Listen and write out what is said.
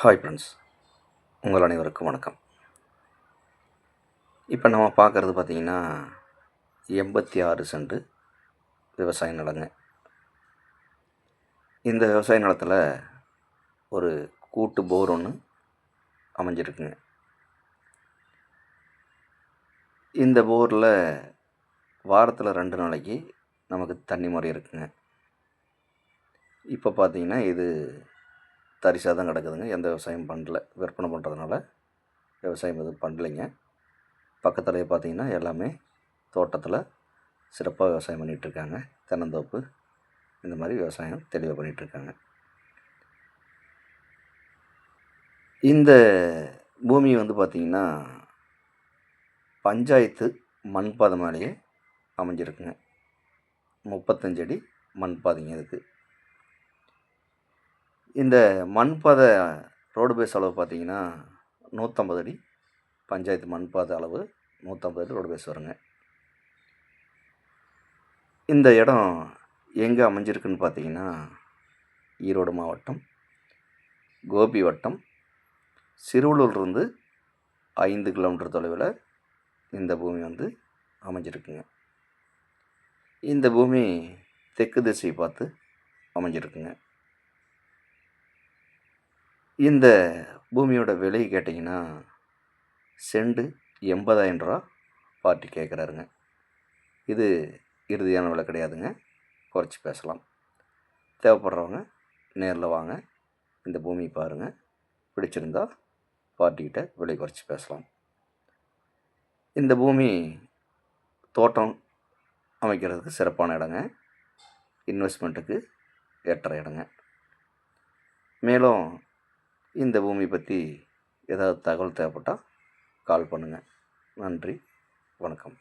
Hi friends உங்கள் அனைவருக்கும் வணக்கம். இப்போ நம்ம பார்க்குறது பார்த்திங்கன்னா எண்பத்தி ஆறு சென்ட் விவசாய நிலங்க. இந்த விவசாய நிலத்தில் ஒரு கூட்டு போர் ஒன்று அமைஞ்சிருக்குங்க. இந்த போரில் வாரத்தில் ரெண்டு நாளைக்கு நமக்கு தண்ணி முறை இருக்குங்க. இப்போ பார்த்திங்கன்னா இது தரிசாக தான் கிடக்குதுங்க. எந்த விவசாயம் பண்ணல. விற்பனை பண்ணுறதுனால விவசாயம் எதுவும் பண்ணலைங்க. பக்கத்துலேயே பார்த்தீங்கன்னா எல்லாமே தோட்டத்தில் சிறப்பாக விவசாயம் பண்ணிகிட்ருக்காங்க தென்னந்தோப்பு இந்த மாதிரி விவசாயம் தெளிவாக பண்ணிகிட்ருக்காங்க இந்த பூமி வந்து பார்த்திங்கன்னா பஞ்சாயத்து மண் பாதை மேலேயே அமைஞ்சிருக்குங்க. முப்பத்தஞ்சு அடி மண் பாதைங்க இதுக்கு இந்த மண் பாதை ரோடு பேஸ் அளவு பார்த்தீங்கன்னா நூற்றம்பது அடி. பஞ்சாயத்து மண் பாதை அளவு நூற்றம்பது அடி ரோடு பேஸ் வருங்க. இந்த இடம் எங்கே அமைஞ்சிருக்குன்னு பார்த்தீங்கன்னா ஈரோடு மாவட்டம் கோபி வட்டம் சிறுவலூர்லேருந்து ஐந்து கிலோமீட்டர் தொலைவில் இந்த பூமி வந்து அமைஞ்சிருக்குங்க. இந்த பூமி தெற்கு திசை பார்த்து அமைஞ்சிருக்குங்க. இந்த பூமியோட விலை கேட்டிங்கன்னா செண்டு எண்பதாயிரம் ரூபா பார்ட்டி கேட்குறாருங்க. இது இறுதியான விலை கிடையாதுங்க. குறைச்சி பேசலாம். தேவைப்படுறவங்க நேரில் வாங்க. இந்த பூமி பாருங்கள் பிடிச்சிருந்தா பார்ட்டிக்கிட்ட விலை குறைச்சி பேசலாம். இந்த பூமி தோட்டம் அமைக்கிறதுக்கு சிறப்பான இடங்க. இன்வெஸ்ட்மெண்ட்டுக்கு ஏற்ற இடங்க. மேலும் இந்த பூமி பற்றி ஏதாவது தகவல் தேவைப்பட்டால் கால் பண்ணுங்கள் நன்றி. வணக்கம்.